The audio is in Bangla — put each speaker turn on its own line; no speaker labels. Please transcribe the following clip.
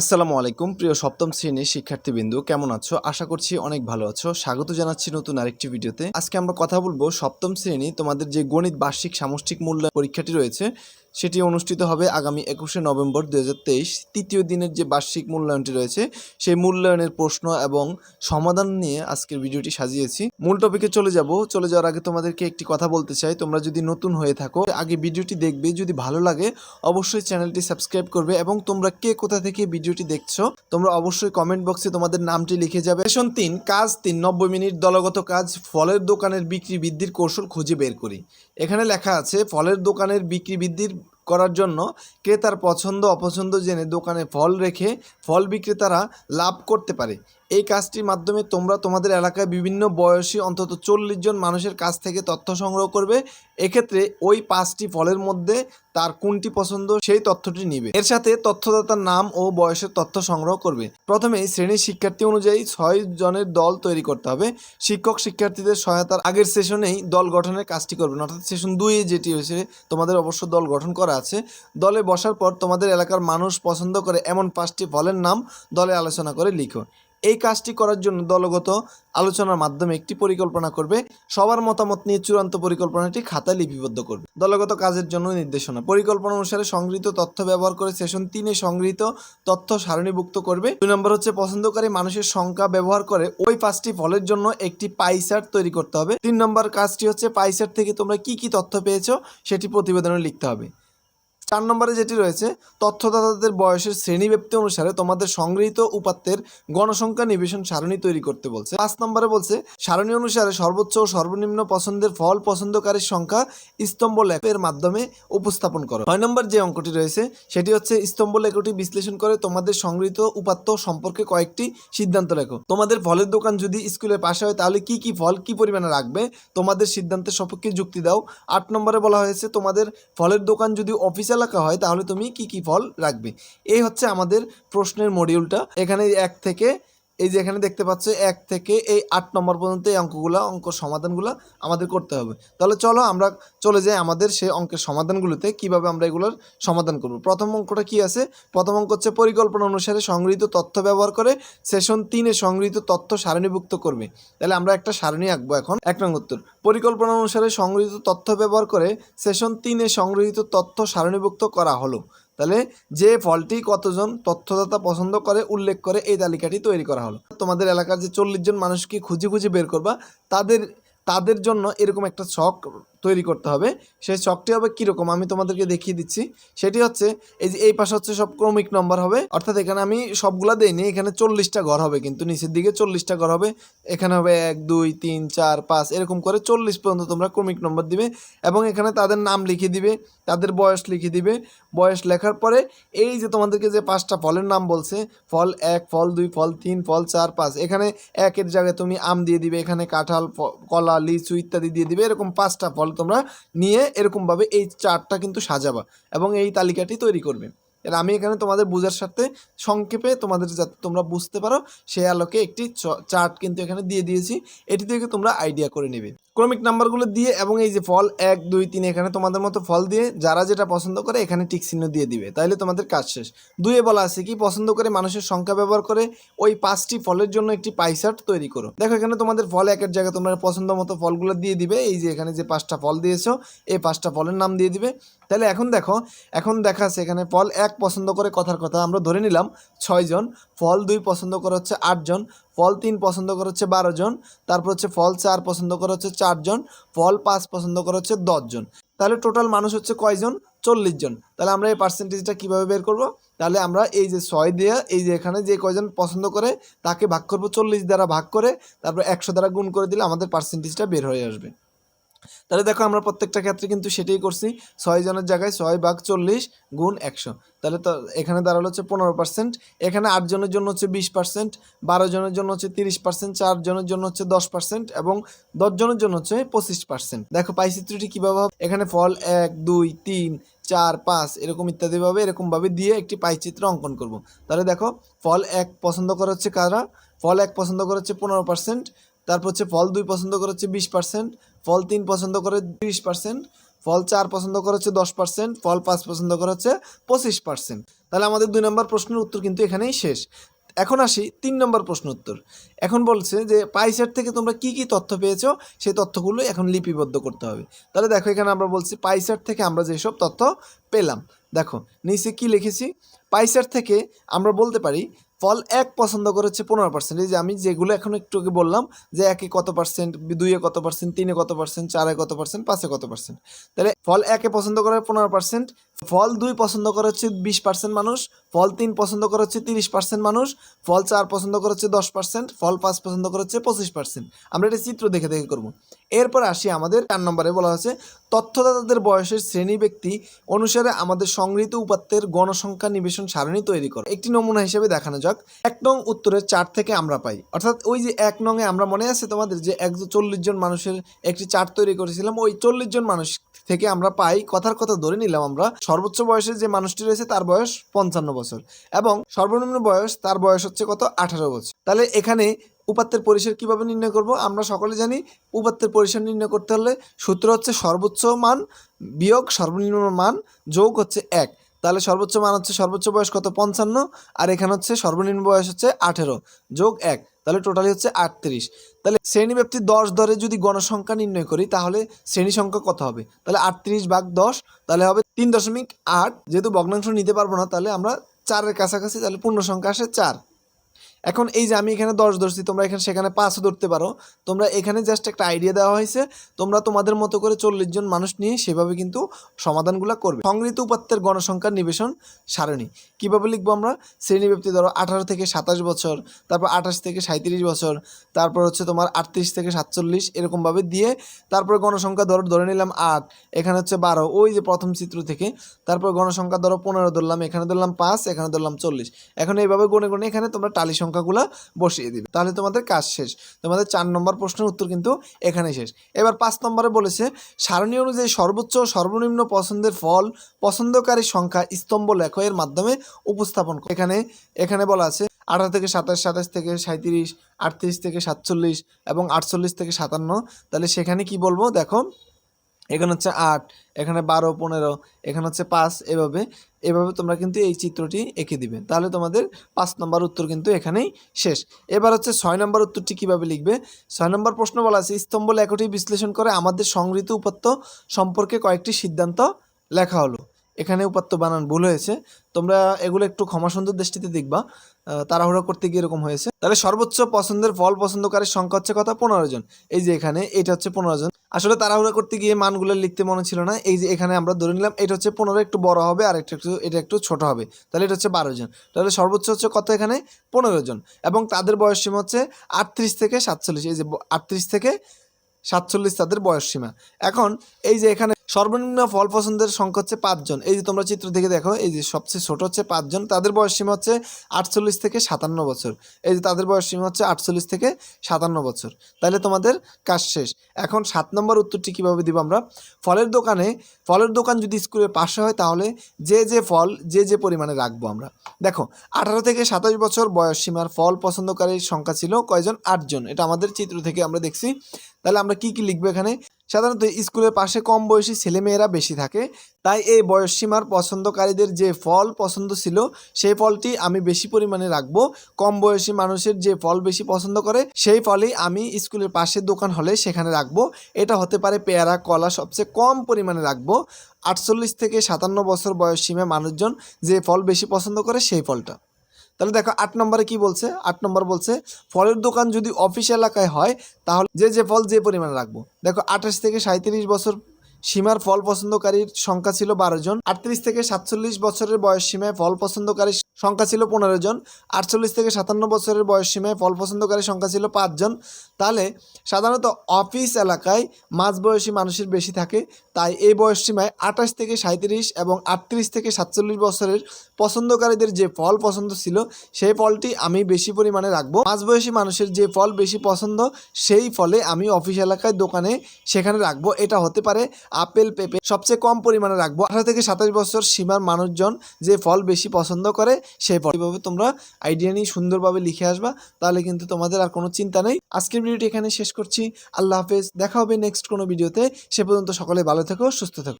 আসসালামু আলাইকুম, প্রিয় সপ্তম শ্রেণির শিক্ষার্থীবৃন্দু, কেমন আছো? আশা করছি অনেক ভালো আছো। স্বাগত জানাচ্ছি নতুন আরেকটি ভিডিওতে। আজকে আমরা কথা বলব সপ্তম শ্রেণি, তোমাদের যে গণিত বার্ষিক সামষ্টিক মূল্যায়ন পরীক্ষাটি রয়েছে, সেটি অনুষ্ঠিত হবে আগামী একুশে নভেম্বর দু হাজার তেইশ। তৃতীয় দিনের যে বার্ষিক মূল্যায়নটি রয়েছে, সেই মূল্যায়নের প্রশ্ন এবং সমাধান নিয়ে আজকের ভিডিওটি সাজিয়েছি। মূল টপিকে চলে যাব। চলে যাওয়ার আগে তোমাদেরকে একটি কথা বলতে চাই। তোমরা যদি নতুন হয়ে থাকো, আগে ভিডিওটি দেখবে। যদি ভালো লাগে, অবশ্যই চ্যানেলটি সাবস্ক্রাইব করবে এবং তোমরা কে কোথা থেকে ভিডিওটি দেখছ, তোমরা অবশ্যই কমেন্ট বক্সে তোমাদের নামটি লিখে যাবে। সেশন তিন, কাজ তিন, নব্বই মিনিট দলগত কাজ, ফলের দোকানের বিক্রি বৃদ্ধির কৌশল খুঁজে বের করি। এখানে লেখা আছে, ফলের দোকানের বিক্রি বৃদ্ধির করার জন্য ক্রেতার পছন্দ অপছন্দ জেনে দোকানে ফল রেখে ফল বিক্রেতারা লাভ করতে পারে। এই কাজটির মাধ্যমে তোমরা তোমাদের এলাকায় বিভিন্ন বয়সী অন্তত চল্লিশ জন মানুষের কাছ থেকে তথ্য সংগ্রহ করবে। এক্ষেত্রে ওই পাঁচটি ফলের মধ্যে তার কোনটি পছন্দ সেই তথ্যটি নিবে। এর সাথে তথ্যদাতার নাম ও বয়সের তথ্য সংগ্রহ করবে। প্রথমে শ্রেণির শিক্ষার্থী অনুযায়ী ছয় জনের দল তৈরি করতে হবে। শিক্ষক শিক্ষার্থীদের সহায়তার আগের সেশনেই দল গঠনের কাজটি করবেন। অর্থাৎ সেশন দুইয়ে যেটি হয়েছে, তোমাদের অবশ্য দল গঠন করা আছে। দলে বসার পর তোমাদের এলাকার মানুষ পছন্দ করে এমন পাঁচটি ফলের নাম দলে আলোচনা করে লিখো এই কাজটি করার জন্য দলগত আলোচনার মাধ্যমে একটি পরিকল্পনা করবে। সবার মতামত নিয়ে চূড়ান্ত পরিকল্পনাটি খাতায় লিপিবদ্ধ করবে। দলগত কাজের জন্য নির্দেশনা। পরিকল্পনা অনুসারে সংগৃহীত তথ্য ব্যবহার করে সেশন তিনে সংগৃহীত তথ্য সারণীভুক্ত করবে। দুই নম্বর হচ্ছে পছন্দকারী মানুষের সংখ্যা ব্যবহার করে ওই পাঁচটি ফলের জন্য একটি পাই চার্ট তৈরি করতে হবে। তিন নম্বর কাজটি হচ্ছে পাই চার্ট থেকে তোমরা কি কি তথ্য পেয়েছ সেটি প্রতিবেদনে লিখতে হবে। চার নম্বরে যেটি রয়েছে, তথ্যদাতাদের বয়সের শ্রেণীব্যাপ্তি অনুসারে তোমাদের সংগৃহীত উপাত্তের গণসংখ্যা নিবেশন সারণী তৈরি করতে বলছে। পাঁচ নম্বরে বলছে, সারণী অনুসারে সর্বোচ্চ ও সর্বনিম্ন পছন্দের ফল পছন্দকারীর সংখ্যা স্তম্ভ লেখের মাধ্যমে উপস্থাপন করো। ছয় নম্বর যে অঙ্কটি রয়েছে, সেটি হচ্ছে স্তম্ভ লেখটি বিশ্লেষণ করে তোমাদের সংগৃহীত উপাত্ত সম্পর্কে কয়েকটি সিদ্ধান্ত লেখো। তোমাদের ফলের দোকান যদি স্কুলের পাশে হয়, তাহলে কি কি ফল কি পরিমাণে রাখবে? তোমাদের সিদ্ধান্তের সপক্ষে যুক্তি দাও। আট নম্বরে বলা হয়েছে, তোমাদের ফলের দোকান যদি অফিস এলাকা হয়, তাহলে তুমি কি কি ফল রাখবে? এই হচ্ছে আমাদের প্রশ্নের মডিউলটা এখানে এক থেকে এই যে এখানে দেখতে পাচ্ছ, এক থেকে এই আট নম্বর পর্যন্ত এই অঙ্কগুলো, অঙ্ক সমাধানগুলো আমাদের করতে হবে। তাহলে চলো আমরা চলে যাই আমাদের সেই অঙ্কের সমাধানগুলোতে, কীভাবে আমরা এগুলোর সমাধান করব। প্রথম অঙ্কটা কি আছে? প্রথম অঙ্ক হচ্ছে পরিকল্পনা অনুসারে সংগৃহীত তথ্য ব্যবহার করে সেশন তিনে সংগৃহীত তথ্য সারণীভুক্ত করবে। তাহলে আমরা একটা সারণী আঁকবো এখন। এক নং উত্তর, পরিকল্পনা অনুসারে সংগৃহীত তথ্য ব্যবহার করে সেশন তিনে সংগৃহীত তথ্য সারণীভুক্ত করা হলো। তাহলে যে ফলটি কতজন তথ্যদাতা পছন্দ করে, উল্লেখ করে এই তালিকাটি তৈরি করা হলো। তোমাদের এলাকার যে চল্লিশ জন মানুষকে খুঁজে খুঁজে বের করবা, তাদের তাদের জন্য এরকম একটা ছক তৈরি করতে হবে। সেই ছকটি হবে কীরকম আমি তোমাদেরকে দেখিয়ে দিচ্ছি। সেটি হচ্ছে, এই যে এই পাশে হচ্ছে সব ক্রমিক নম্বর হবে। অর্থাৎ এখানে আমি সবগুলা দেইনি, এখানে চল্লিশটা ঘর হবে কিন্তু নিচের দিকে চল্লিশটা ঘর হবে। এখানে হবে এক, দুই, তিন, চার, পাঁচ, এরকম করে চল্লিশ পর্যন্ত তোমরা ক্রমিক নম্বর দিবে এবং এখানে তাদের নাম লিখে দিবে, তাদের বয়স লিখে দিবে। বয়স লেখার পরে এই যে তোমাদেরকে যে পাঁচটা ফলের নাম বলছে, ফল এক, ফল দুই, ফল তিন, ফল চার, পাঁচ, এখানে একের জায়গায় তুমি আম দিয়ে দিবে, এখানে কাঁঠাল কলা, লিচু ইত্যাদি দিয়ে দিবে, এরকম পাঁচটা ফল তোমরা নিয়ে এরকমভাবে এই চার্টটা কিন্তু সাজাবা এবং এই তালিকাটি তৈরি করবে। এর আমি এখানে তোমাদের বোঝার সাথে সংক্ষেপে তোমাদের যাতে তোমরা বুঝতে পারো, সেই আলোকে একটি চার্ট কিন্তু এখানে দিয়ে দিয়েছি। এটি থেকে তোমরা আইডিয়া করে নেবে। ক্রমিক নাম্বারগুলো দিয়ে এবং এই যে ফল এক, দুই, তিন, এখানে তোমাদের মতো ফল দিয়ে যারা যেটা পছন্দ করে এখানে টিক চিহ্ন দিয়ে দিবে। তাইলে তোমাদের কাজ শেষ। দুইয়ে বলা আছে কি, পছন্দ করে মানুষের সংখ্যা ব্যবহার করে ওই পাঁচটি ফলের জন্য একটি পাইসার্ট তৈরি করো। দেখো এখানে তোমাদের ফল একের জায়গায় তোমরা পছন্দ মতো ফলগুলো দিয়ে দিবে। এই যে এখানে যে পাঁচটা ফল দিয়েছ, এই পাঁচটা ফলের নাম দিয়ে দিবে। তাহলে এখন দেখো, এখন দেখা আছে এখানে ফল এক পছন্দ করে কথার কথা, আমরা ধরে নিলাম ছয়জন ফল দুই পছন্দ করে হচ্ছে আটজন ফল তিন পছন্দ করে হচ্ছে বারো জন, তারপর হচ্ছে ফল চার পছন্দ করে হচ্ছে চারজন ফল পাঁচ পছন্দ করে হচ্ছে দশজন তাহলে টোটাল মানুষ হচ্ছে কয়জন চল্লিশ জন। তাহলে আমরা এই পার্সেন্টেজটা কীভাবে বের করব? তাহলে আমরা এই যে ছয় দিয়ে, এই যে এখানে যে কয়জন পছন্দ করে, তাকে ভাগ করব চল্লিশ দ্বারা ভাগ করে, তারপর একশো দ্বারা গুণ করে দিলে আমাদের পার্সেন্টেজটা বের হয়ে আসবে। তাহলে দেখো আমরা প্রত্যেকটা ক্ষেত্রে কিন্তু সেটাই করছি। ছয় জনের জায়গায় ছয় ভাগ চল্লিশ গুণ একশো। তাহলে তো এখানে দাঁড়াল হচ্ছে পনেরো পার্সেন্ট এখানে আট জনের জন্য হচ্ছে বিশ পার্সেন্ট বারো জনের জন্য হচ্ছে তিরিশ পার্সেন্ট চার জনের জন্য হচ্ছে দশ পার্সেন্ট এবং দশ জনের জন্য হচ্ছে পঁচিশ পার্সেন্ট দেখো পাইচিত্রটি কীভাবে হবে? এখানে ফল এক, দুই, তিন, চার, পাঁচ এরকম ইত্যাদিভাবে এরকমভাবে দিয়ে একটি পাইচিত্র অঙ্কন করব। তাহলে দেখো ফল এক পছন্দ করা হচ্ছে কারা? ফল এক পছন্দ করা হচ্ছে পনেরো পার্সেন্ট তারপর হচ্ছে ফল দুই পছন্দ করা হচ্ছে বিশ পার্সেন্ট ফল তিন পছন্দ করে তিরিশ পার্সেন্ট ফল চার পছন্দ করে হচ্ছে দশ পার্সেন্ট ফল পাঁচ পছন্দ করে হচ্ছে পঁচিশ পার্সেন্ট তাহলে আমাদের দুই নম্বর প্রশ্নের উত্তর কিন্তু এখানেই শেষ। এখন আসি তিন নম্বর প্রশ্ন উত্তর। এখন বলছে যে পাইচার্ট থেকে তোমরা কি কি তথ্য পেয়েছ, সেই তথ্যগুলো এখন লিপিবদ্ধ করতে হবে। তাহলে দেখো এখানে আমরা বলছি পাইচার্ট থেকে আমরা যেসব তথ্য পেলাম। দেখো, নিচে কি লিখেছি? পাইচার্ট থেকে আমরা বলতে পারি ফল এক পছন্দ করেছে পনেরো পার্সেন্ট এই যে আমি যেগুলো এখন একটু আগে বললাম যে একে কত পার্সেন্ট দুইয়ে কত পার্সেন্ট তিনে কত পার্সেন্ট চারে কত পার্সেন্ট পাঁচে কত পার্সেন্ট তাহলে ফল একে পছন্দ করে পনেরো পার্সেন্ট ফল দুই পছন্দ করে হচ্ছে বিশ পার্সেন্ট মানুষ, ফল তিন পছন্দ করে হচ্ছে তিরিশ পার্সেন্ট মানুষ, ফল চার পছন্দ করে হচ্ছে দশ পার্সেন্ট ফল পাঁচ পছন্দ করে হচ্ছে পঁচিশ পার্সেন্ট আমরা এটা চিত্র দেখে দেখে করব। এরপর আসি আমাদের চার নম্বরে, বলা হচ্ছে তথ্যদাতাদের বয়সের শ্রেণি ব্যক্তি অনুসারে আমাদের সংগৃহীত উপাত্তের গণসংখ্যা নিবেশন সারণী তৈরি করো। একটি নমুনা হিসেবে দেখানো যাক। এক নং উত্তরের চার থেকে আমরা পাই। অর্থাৎ ওই যে এক নংয়ে আমরা মনে আছে তোমাদের যে একশো চল্লিশ জন মানুষের একটি চার্ট তৈরি করেছিলাম, ওই চল্লিশ জন মানুষ থেকে আমরা পাই। কথার কথা ধরে নিলাম আমরা। সর্বোচ্চ বয়সে যে মানুষটি রয়েছে তার বয়স পঞ্চান্ন বছর এবং সর্বনিম্ন বয়স তার বয়স হচ্ছে কত? আঠারো বছর। তাহলে এখানে উপাত্তের পরিসর কীভাবে নির্ণয় করব? আমরা সকলে জানি উপাত্তের পরিসর নির্ণয় করতে হলে সূত্র হচ্ছে সর্বোচ্চ মান বিয়োগ সর্বনিম্ন মান যোগ হচ্ছে এক। তাহলে সর্বোচ্চ মান হচ্ছে সর্বোচ্চ বয়স কত? পঞ্চান্ন। আর এখানে হচ্ছে সর্বনিম্ন বয়স হচ্ছে আঠেরো যোগ এক, তাহলে টোটালি হচ্ছে আটত্রিশ। তাহলে শ্রেণি ব্যক্তি দশ দরে যদি গণসংখ্যা নির্ণয় করি, তাহলে শ্রেণি সংখ্যা কত হবে? তাহলে আটত্রিশ ভাগ দশ, তাহলে হবে তিন দশমিক আট। যেহেতু ভগ্নাংশ নিতে পারব না, তাহলে আমরা চারের কাছাকাছি, তাহলে পূর্ণ সংখ্যা আসে চার। এখন এই যে আমি এখানে দশ ধরছি, তোমরা এখানে সেখানে পাঁচও ধরতে পারো। তোমরা এখানে জাস্ট একটা আইডিয়া দেওয়া হয়েছে, তোমরা তোমাদের মতো করে চল্লিশ জন মানুষ নিয়ে সেভাবে কিন্তু সমাধানগুলো করবে। সংগৃহীত উপাত্তের গণসংখ্যার নিবেশন সারণী। কীভাবে লিখব আমরা? শ্রেণি ব্যক্তি ধরো আঠারো থেকে সাতাশ বছর, তারপর আঠাশ থেকে সাঁত্রিশ বছর, তারপর হচ্ছে তোমার আটত্রিশ থেকে সাতচল্লিশ, এরকমভাবে দিয়ে তারপরে গণসংখ্যা ধরো, ধরে নিলাম আট, এখানে হচ্ছে বারো, ওই যে প্রথম চিত্র থেকে। তারপর গণসংখ্যা ধরো পনেরো ধরলাম, এখানে ধরলাম পাঁচ, এখানে ধরলাম চল্লিশ। এখন এইভাবে গুনে গুনে এখানে তোমরা টালি সংখ্যাগুলো বসিয়ে দিবে। তাহলে তোমাদের কাজ শেষ। তোমাদের চার নম্বর প্রশ্নের উত্তর কিন্তু এখানে শেষ। এবার পাঁচ নম্বরে বলেছে, সারণী অনুযায়ী সর্বোচ্চ সর্বনিম্ন পছন্দের ফল পছন্দকারী সংখ্যা স্তম্ভ লেখ এর মাধ্যমে উপস্থাপন। এখানে এখানে বলা আছে, আঠারো থেকে সাতাশ সাতাশ থেকে সাঁত্রিশ আটত্রিশ থেকে সাতচল্লিশ এবং আটচল্লিশ থেকে সাতান্ন। তাহলে সেখানে কি বলব? দেখো এখানে হচ্ছে আট, এখানে বারো, পনেরো, এখানে হচ্ছে পাঁচ, এভাবে এভাবে তোমরা কিন্তু এই চিত্রটি এঁকে দিবে। তাহলে তোমাদের পাঁচ নম্বর উত্তর কিন্তু এখানেই শেষ। এবার হচ্ছে ছয় নম্বর উত্তরটি কীভাবে লিখবে? ছয় নম্বর প্রশ্ন বলা আছে, স্তম্ভ লেখটি বিশ্লেষণ করে আমাদের সংগৃহীত উপাত্ত সম্পর্কে কয়েকটি সিদ্ধান্ত লেখা হলো। এখানে উপাত্ত বানান ভুল হয়েছে। তোমরা এগুলো একটু ক্ষমা সুন্দর দৃষ্টিতে দেখবা। তাড়াহুড়া করতে গিয়ে এরকম হয়েছে। তাহলে সর্বোচ্চ পছন্দের ফল পছন্দকারীর সংখ্যা হচ্ছে কথা পনেরো জন। এই যে এখানে এটা হচ্ছে পনেরো জন। আসলে তাড়াহুড়া করতে গিয়ে মানগুলো লিখতে মনে ছিল না। এই যে এখানে আমরা ধরে নিলাম এটা হচ্ছে পনেরো, একটু বড় হবে, আর একটা একটু, এটা একটু ছোট হবে। তাহলে এটা হচ্ছে বারো জন। তাহলে সর্বোচ্চ হচ্ছে কত এখানে? পনেরো জন। এবং তাদের বয়স সীমা হচ্ছে আটত্রিশ থেকে সাতচল্লিশ। এই যে আটত্রিশ থেকে সাতচল্লিশ তাদের বয়স সীমা। এখন এই যে এখানে সর্বনিম্ন ফল পছন্দের সংখ্যা হচ্ছে পাঁচজন। এই যে তোমরা চিত্র থেকে দেখো, এই যে সবচেয়ে ছোট হচ্ছে পাঁচজন, তাদের বয়স সীমা হচ্ছে আটচল্লিশ থেকে সাতান্ন বছর। এই যে তাদের বয়স সীমা হচ্ছে আটচল্লিশ থেকে সাতান্ন বছর। তাহলে তোমাদের কাজ শেষ। এখন সাত নম্বর উত্তরটি কীভাবে দিব আমরা? ফলের দোকানে, ফলের দোকান যদি স্কুলের পাশে হয়, তাহলে যে যে ফল, যে যে পরিমাণে রাখব আমরা। দেখো, আঠারো থেকে সাতাশ বছর বয়স সীমার ফল পছন্দকারীর সংখ্যা ছিল কয়জন? আটজন। এটা আমাদের চিত্র থেকে আমরা দেখছি। তাহলে আমরা কি কি লিখব এখানে? সাধারণত স্কুলের পাশে কম বয়সী ছেলেমেয়েরা বেশি থাকে, তাই এই বয়স সীমার পছন্দকারীদের যে ফল পছন্দ ছিল, সেই ফলটি আমি বেশি পরিমাণে রাখব। কম বয়সী মানুষের যে ফল বেশি পছন্দ করে, সেই ফলই আমি স্কুলের পাশে দোকান হলে সেখানে রাখব। এটা হতে পারে পেয়ারা, কলা, সবচেয়ে কম পরিমাণে রাখব। আটচল্লিশ থেকে সাতান্ন বছর বয়স সীমা মানুষজন যে ফল বেশি পছন্দ করে, সেই ফলটা। তাহলে দেখো আট নম্বরে কি বলছে? আট নম্বর বলছে, ফলের দোকান যদি অফিস এলাকায় হয়, তাহলে যে যে ফল যে পরিমাণে রাখব। দেখো আঠাশ থেকে সাঁত্রিশ বছর সীমার ফল পছন্দকারীর সংখ্যা ছিল বারো জন, আটত্রিশ থেকে সাতচল্লিশ বছরের বয়স সীমায় ফল পছন্দকারীর সংখ্যা ছিল পনেরো জন, আটচল্লিশ থেকে সাতান্ন বছরের বয়স সীমায় ফল পছন্দকারীর সংখ্যা ছিল পাঁচজন তাহলে সাধারণত অফিস এলাকায় মাঝবয়সী মানুষের বেশি থাকে, তাই এই বয়স সীমায় আঠাশ থেকে সাঁত্রিশ এবং আটত্রিশ থেকে সাতচল্লিশ বছরের পছন্দকারীদের যে ফল পছন্দ ছিল, সেই ফলটি আমি বেশি পরিমাণে রাখব। মাঝবয়সী মানুষের যে ফল বেশি পছন্দ, সেই ফলে আমি অফিস এলাকায় দোকানে সেখানে রাখব। এটা হতে পারে আপেল, পেঁপে, সবচেয়ে কম পরিমাণে রাখব। আঠারো থেকে সাতাশ বছর সীমার মানুষজন যে ফল বেশি পছন্দ করে, সেই ফল এইভাবে তোমরা আইডিয়া নিয়ে সুন্দরভাবে লিখে আসবা, তাহলে কিন্তু তোমাদের আর কোনো চিন্তা নেই। আজকের ভিডিওটি এখানে শেষ করছি। আল্লাহ হাফেজ। দেখা হবে নেক্সট কোনো ভিডিওতে সে পর্যন্ত সকলে ভালো থেকো, সুস্থ থেকো।